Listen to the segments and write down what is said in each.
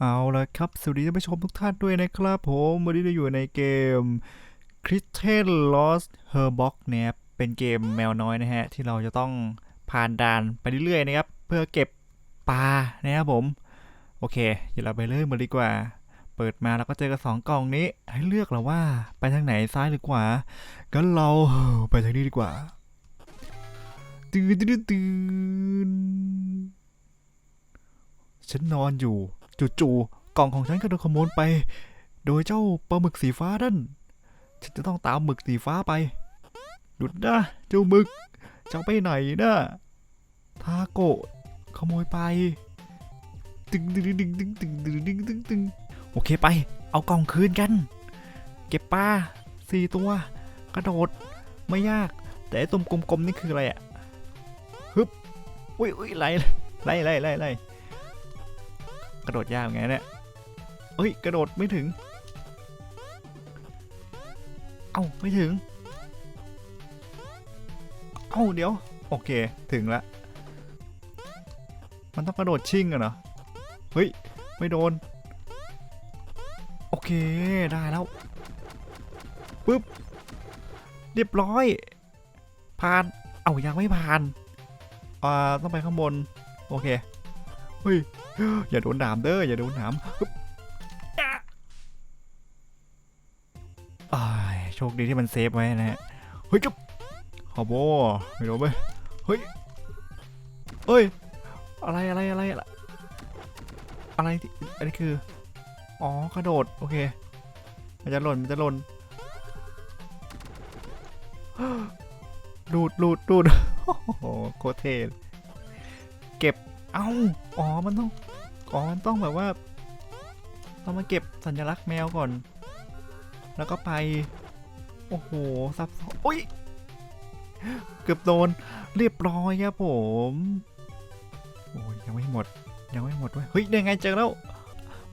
เอาละครับ สวัสดีท่านผู้ชมทุกท่านด้วยนะครับผมวันนี้เราอยู่ในเกม c r i s t a l Lost Her Box นะครับเป็นเกมแมวน้อยนะฮะ ที่เราจะต้องผ่านด่านไปเรื่อยๆนะครับ เพื่อเก็บปลานะครับผม โอเคเดี๋ยวเราไปเริ่มกันดีกว่า เปิดมาแล้วก็เจอกับสองกล่องนี้ ให้เลือกแล้วว่าไปทางไหนซ้ายหรือขวางั้นเราไปทางนี้ดีกว่าตื่นตื่นตื่นฉันนอนอยู่ จู่ๆกล่องของฉันก็โดนขโมยไป โดยเจ้าปลาหมึกสีฟ้านั่น ฉันจะต้องตามหมึกสีฟ้าไป หยุดนะเจ้าหมึกจะเอาไปไหนนะทาโกะขโมยไป ตึงตึงตึงตึงตึงตึงตึงตึงตึงโอเคไป เอากล่องคืนกัน เก็บปลาสี่ตัว กระโดด ไม่ยาก แต่ไอ้ตรงกลมๆนี่คืออะไรอะฮึบ อุ้ยอุ้ยไล่ไล่ไล่ไล่ไล่ กระโดดยากไงเนี่ยเอ้ย กระโดดไม่ถึง เอ้า ไม่ถึง เอ้า เดี๋ยว โอเค ถึงละ มันต้องกระโดดชิ่งอะเหรอเฮ้ย ไม่โดน โอเค ได้แล้ว ปึ๊บ เรียบร้อย ผ่าน เอายังไม่ผ่าน อ่า ต้องไปข้างบน โอเค ฮ้ยอย่าโดนหนามเด้ออย่าโดนหนามโชคดีที่มันเซฟไว้นะฮะเฮ้ยจุ๊บขอบโบไม่รู้ไหมเฮ้ยเฮ้ยอะไรอะไรอะไรอะไรอะไรที่อันนี้คืออ๋อกระโดดโอเคมันจะหล่นมันจะหล่นลูดลูดลูดโอ้โหโคตรเท่เล เอ้าอ๋อมันต้องอ๋อมันต้องแบบว่าต้องมาเก็บสัญลักษณ์แมวก่อน แล้วก็ไป โอ้โหซับซ้อนอุ้ยเกือบโดนเรียบร้อยครับผมโอ้ยยังไม่หมดยังไม่หมดด้วยเฮ้ยได้ไงเจอแล้ว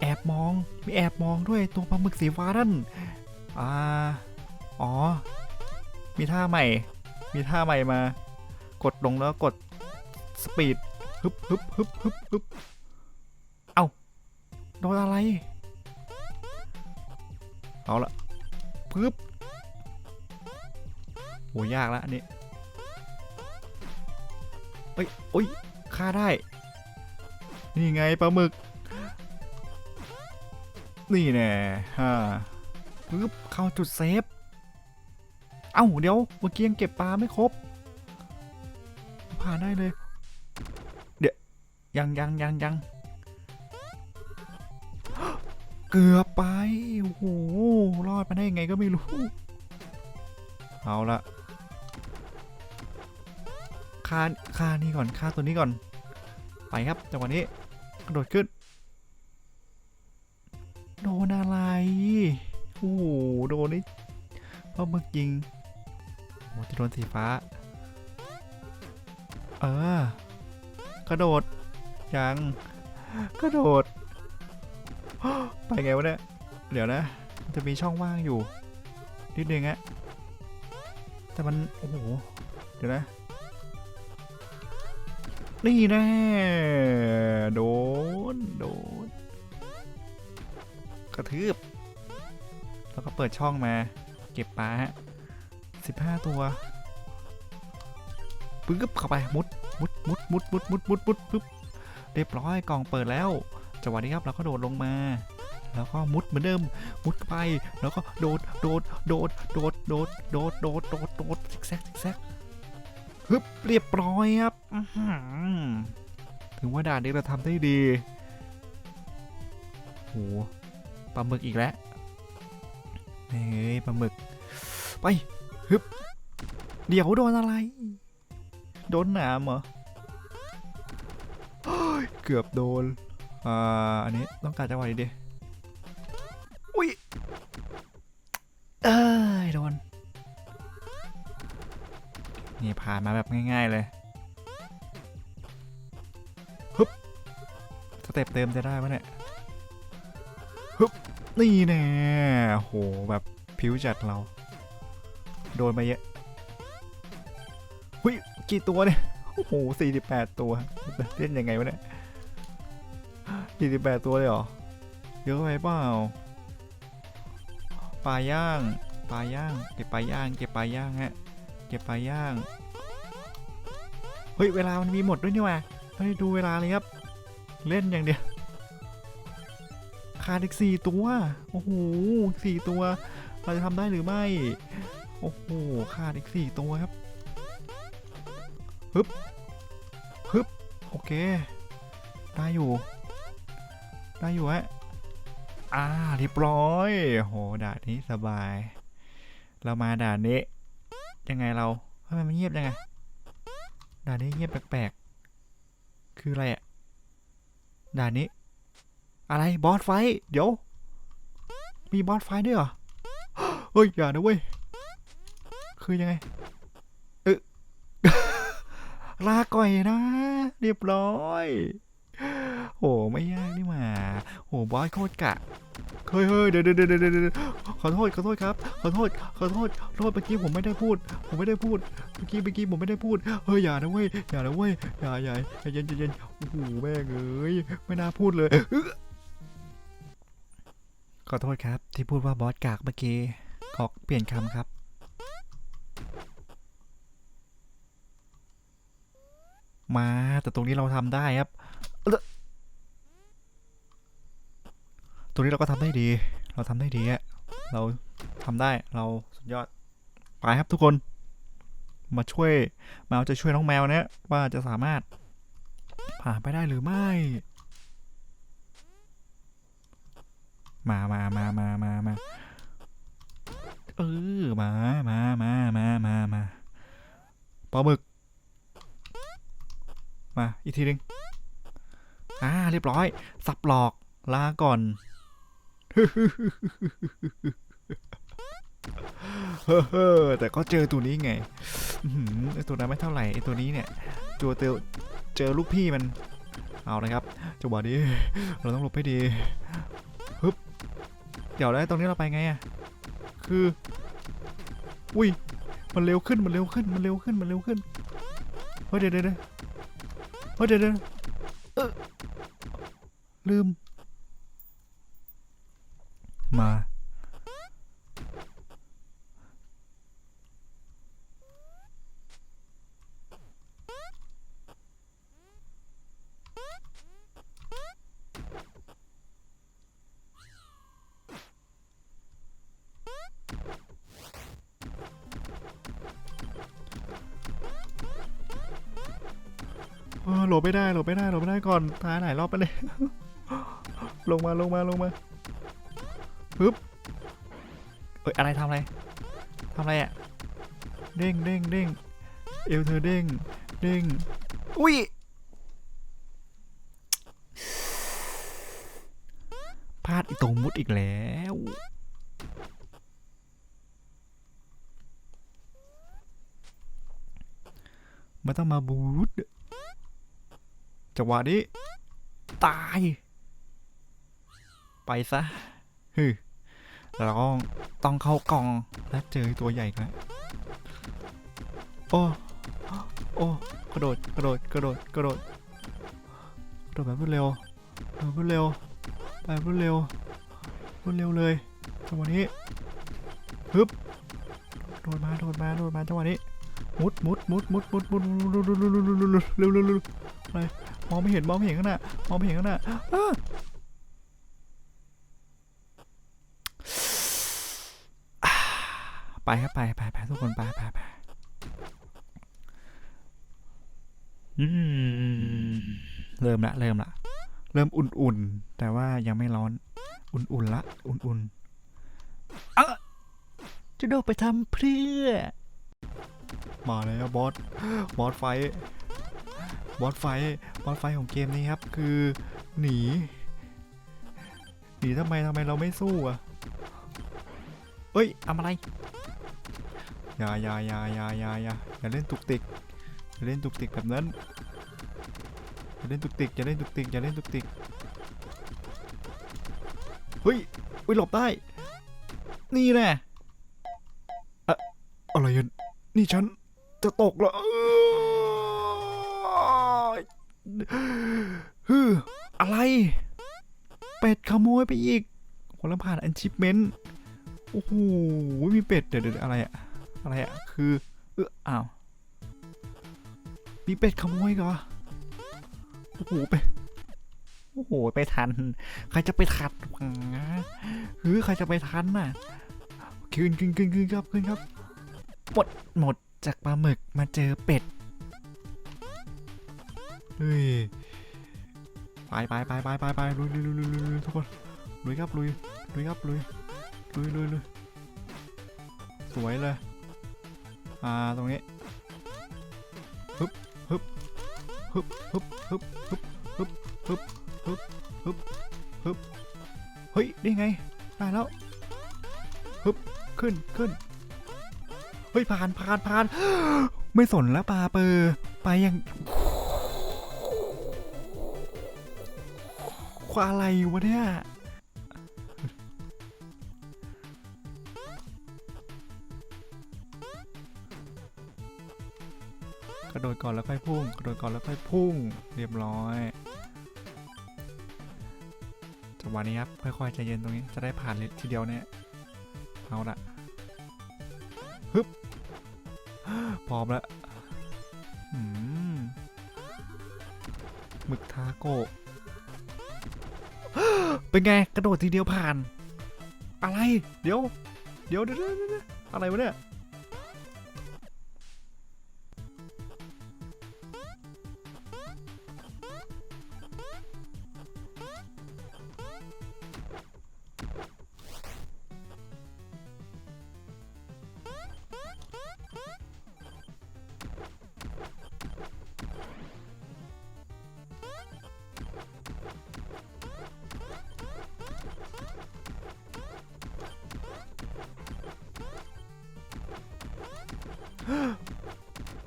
แอบมองมีแอบมองด้วยตัวปลาหมึกสีฟ้านั่นอ่าอ๋อ มีท่าใหม่ มีท่าใหม่มา กดลงแล้วกดสปีด ฮึบฮึบฮึบฮึบฮึบเอ้าโดนอะไร เอาละปึ๊บโหยากแล้วนนี้เอ้ยโอ้ยฆ่าได้ นี่ไงปลาหมึก นี่แน่ฮ่าปึ๊บเข้าจุดเซฟ เอ้าเดี๋ยวเมื่อกี้ยังเก็บปลาไม่ครบ ผ่านได้เลย ยังยังยังยังเกือบไป โอ้โห รอดมาได้ยังไงก็ไม่รู้ เอาละค่าค่านี่ก่อนค่าตัวนี้ก่อน ไปครับจังหวะนี้กระโดดขึ้น โดนอะไร โอ้โห โดนนี่เพราะเมื่อยิงโอ้ที่โดนสีฟ้า เออกระโดด ยังกระโดด ไปไงวะเนี่ย เดี๋ยวนะ จะมีช่องว่างอยู่ นิดนึงอะแต่มัน โอ้โห เดี๋ยวนะ นี่แน่โดน โดน กระทืบ แล้วก็เปิดช่องมา เก็บปลาฮะสิบห้าตัวปึ๊บเข้าไป มุด มุด มุด มุด มุด มุด มุด ปึ๊บ เรียบร้อยกล่องเปิดแล้วจังหวะนี้ครับเราก็โดดลงมา แล้วก็มุดเหมือนเดิม มุดไป แล้วก็โดด โดด โดด โดด โดด โดด โดด โดด โดดซิกแซกซิกแซกฮึบเรียบร้อยครับถึงว่าด่านนี้เราทำได้ดีโหปลาหมึกอีกแล้วเฮ้ยปลาหมึก ไปฮึบเดี๋ยวโดนอะไร โดนหนามเหรอ เกือบโดนอ่าอันนี้ต้องการจังหวะนี้ดิอุ้ยเอ้ยโดนนี่ผ่านมาแบบง่ายๆเลยฮึบสเต็ปเต็มจะได้ปะเนี่ยฮึบนี่แน่โหแบบผิวจัดเรา โดนมาเยอะหุยกี่ตัวเนี่ยโอ้โหสี่สิบแปดตัวเล่นยังไงวะเนี่ย สี่สิบแปดตัวเลยเหรอ เยอะไปเปล่า ปลาย่าง ปลาย่าง เก็บปลาย่าง เก็บปลาย่างฮะ เก็บปลาย่าง เฮ้ย เวลามันมีหมดด้วยนี่ว่าไม่ได้ดูเวลาเลยครับ เล่นอย่างเดียว ขาดอีกสี่ตัว โอ้โหสี่ตัว เราจะทำได้หรือไม่ โอ้โห ขาดอีกสี่ตัวครับ ฮึบ ฮึบ โอเค ได้อยู่ ได้อยู่ฮะอ่าเรียบร้อย โหด่านนี้สบาย เรามาด่านนี้ ยังไงเราทำไมมันเงียบยังไงด่านนี้เงียบแปลกๆ คืออะไรอะด่านนี้ อะไรบอสไฟ เดี๋ยว มีบอสไฟด้วยเหรอเฮ้ยอย่านะเว้ย คือยังไงเออลาก่อยนะ เรียบร้อย โห ไม่ยากนี่หว่า บอสโคตรกะเฮ้ยเฮ้ยเดี๋ยวเดี๋ยวเดี๋ยวเดี๋ยวเดี๋ยวขอโทษขอโทษครับ ขอโทษขอโทษโทษเมื่อกี้ผมไม่ได้พูด ผมไม่ได้พูดเมื่อกี้เมื่อกี้ผมไม่ได้พูดเฮ้ยอย่านะเว้ยอย่านะเว้ยอย่าอย่าเย็นเย็นโอ้โหแม่งเอ้ยไม่น่าพูดเลยขอโทษครับ ที่พูดว่าบอสกากเมื่อกี้ขอเปลี่ยนคำครับมาแต่ตรงนี้เราทำได้ครับเอ้อ ตรงนี้เราก็ทำได้ดี เราทำได้ดีอะเราทำได้ เราสุดยอด ไปครับทุกคน มาช่วยมาจะช่วยน้องแมวเนี่ยว่าจะสามารถผ่านไปได้หรือไม่ มามามามามามาเออ มามามามามามาปลาหมึก มา อีกทีหนึ่งอ่า เรียบร้อย สับหลอก ลาก่อน เฮ้อแต่ก็เจอตัวนี้ไงไอตัวนั้นไม่เท่าไหร่ไอตัวนี้เนี่ย ตัวเจอเจอลูกพี่มัน เอาเลยครับจังหวะนี้เราต้องหลบให้ดีฮึบเดี๋ยวแล้ตรงนี้เราไปไงอะคือ อุ้ย มันเร็วขึ้น มันเร็วขึ้น มันเร็วขึ้น มันเร็วขึ้น เฮ้ยเดี๋ยวเดี๋ยวเดี๋ยวเฮ้ยเดี๋ยวเดี๋ยวเออลืม หลบไม่ได้หลบไม่ได้หลบไม่ได้ก่อนตายหลายรอบไปเลย ลงมาลงมาลงมาปึ๊บเอ้ยอะไรทำอะไรทำอะไรอะเด้งเด้งเด้งเอวเธอเด้งเด้งอุ้ยพลาดอีตรงมุดอีกแล้วไมันต้องมาบูท จังหวะนี้ ตาย ไปซะฮึเราต้องต้องเข้ากล่องและเจอตัวใหญ่กแล้วโอ้ โอ้ กระโดด กระโดด กระโดด กระโดด กระโดดแบบรวดเร็วแบบรวดเร็วแบบรวดเร็วรวดเร็วเลยจังหวะนี้ฮึบโดดมา โดดมา โดดมาจังหวะนี้ มุด มุด มุด มุด มุด มุด มุด มุด มุด มุด มุด มุด มุด มุดเร็วเร็วเร็วอะไรม องไม่เห็นมองไม่เห็นข้างหน้ามองไม่เห็นข้างหน้าไปครับไปไปไปทุกคนไปไปไปเริ่มละเริ่มละเริ่มอุ่นๆ แต่ว่ายังไม่ร้อน อุ่นๆละ อุ่นๆอะจะโดดไปทำเพื่อ มาแล้วบอส บอสไฟ บอสไฟบอสไฟของเกมนี้ครับ คือหนี หนีทำไมทำไมเราไม่สู้อะเอ้ยทำอะไรอย่าอย่าอย่าอย่าอย่าอย่าอย่าเล่นตุกติกอย่าเล่นตุกติกแบบนั้นอย่าเล่นตุกติกอย่าเล่นตุกติกอย่าเล่นตุกติกเฮ้ยอุ้ยหลบได้ นี่แน่อะอะไรกันนี่ฉันจะตกเหรอ เอ้ยฮึอะไร เป็ดขโมยไปอีกผลผ่านอันชิปเมนต์โอ้โหมีเป็ดเดี๋ยวเดี๋ยวอะไรอะอะไรอะคือเอออ้าวมีเป็ดขโมยกเหรอโอ้โหไปโอ้โหไปทัน ใครจะไปทันวะเฮ้ยใครจะไปทันน่ะขึ้นขึ้นขึ้นขึ้นครับขึ้นครับหมดหมดจากปลาหมึกมาเจอเป็ด เฮ้ยไปไปไปไปไปไปลุยลุยลุยลุยลุยลุยทุกคนลุยครับลุยลุยครับลุยลุยลุยลุยสวยเลยอ่าตรงนี้ฮึบฮึบฮึบฮึบฮึบฮึบฮึบฮึบฮึบฮึบฮึบเฮ้ยได้ไงได้แล้วฮึบขึ้นขึ้นเฮ้ยผ่านผ่านผ่านไม่สนแล้วปลาเปอร์ไปยัง ควาอะไรวะเนี่ยกระโดดก่อนแล้วค่อยพุ่ง กระโดดก่อนแล้วค่อยพุ่ง เรียบร้อยจังหวะนี้ครับ ค่อยๆใจเย็นตรงนี้ จะได้ผ่านทีเดียวเนี่ย เอาละฮึบ พร้อมแล้วหมึกทาโกะ เป็นไงกระโดดทีเดียวผ่าน อะไร เดี๋ยว เดี๋ยวเดี๋ยวเดี๋ยวเดี๋ยวอะไรวะเนี่ย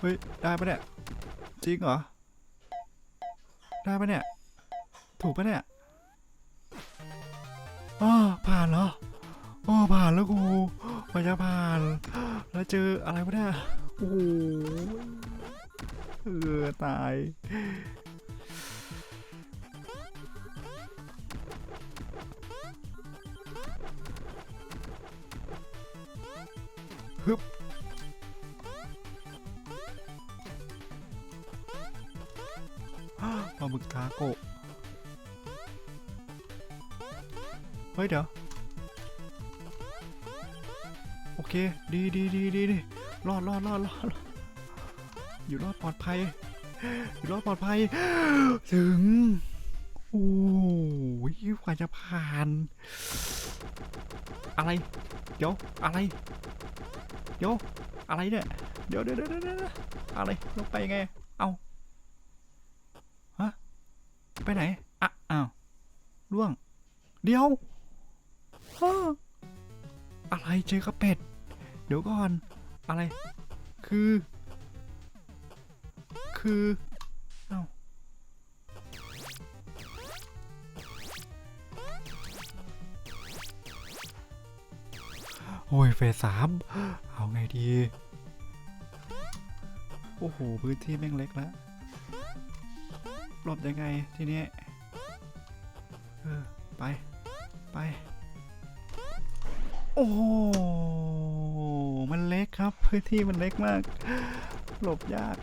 เฮ้ย ได้ปะเนี่ย จริงเหรอ ได้ปะเนี่ย ถูกปะเนี่ยอ้อผ่านเหรออ้อผ่านแล้วกูมันจะผ่าน แล้วเจออะไรวะเนี่ย โอ้โหเออตาย ฮึบ ปลาหมึกทาโกะเฮ้ยเดี๋ยว โอเค ดีดีดีดีดีรอดรอดรอดรอดรอดอยู่รอดปลอดภัย อยู่รอดปลอดภัย ถึง โอ้ยกว่าจะผ่าน อะไร เดี๋ยว อะไร เดี๋ยว อะไรเนี่ย เดี๋ยวเดี๋ยวเดี๋ยวเดี๋ยวเดี๋ยวอะไรลงไปไง เอาฮะ ไปไหนอะอ้าวล่วง เดี๋ยวฮะอะไรเจอกระเป็ด เดี๋ยวก่อน อะไร คือ คือเอ้าโอ้ยเฟสสามเอาไงดี โอ้โห พื้นที่แม่งเล็กแล้ว หลบยังไงทีเนี้ยเออไป ไป โอ้มันเล็กครับพื้นที่มันเล็กมาก หลบยาก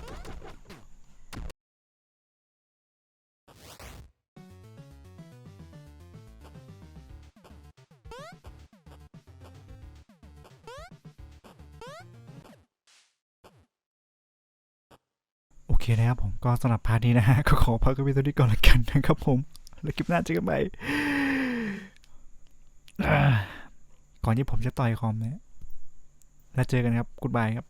เคนะครับผมก็สำหรับพาร์ทนี้นะฮะก็ขอพักกันไปตัวนี้ก่อนละกันนะครับผม แล้วคลิปหน้าเจอกันใหม่ก่อนที่ผมจะต่อยคอมเนี่ยแล้วเจอกันครับกุดบายครับ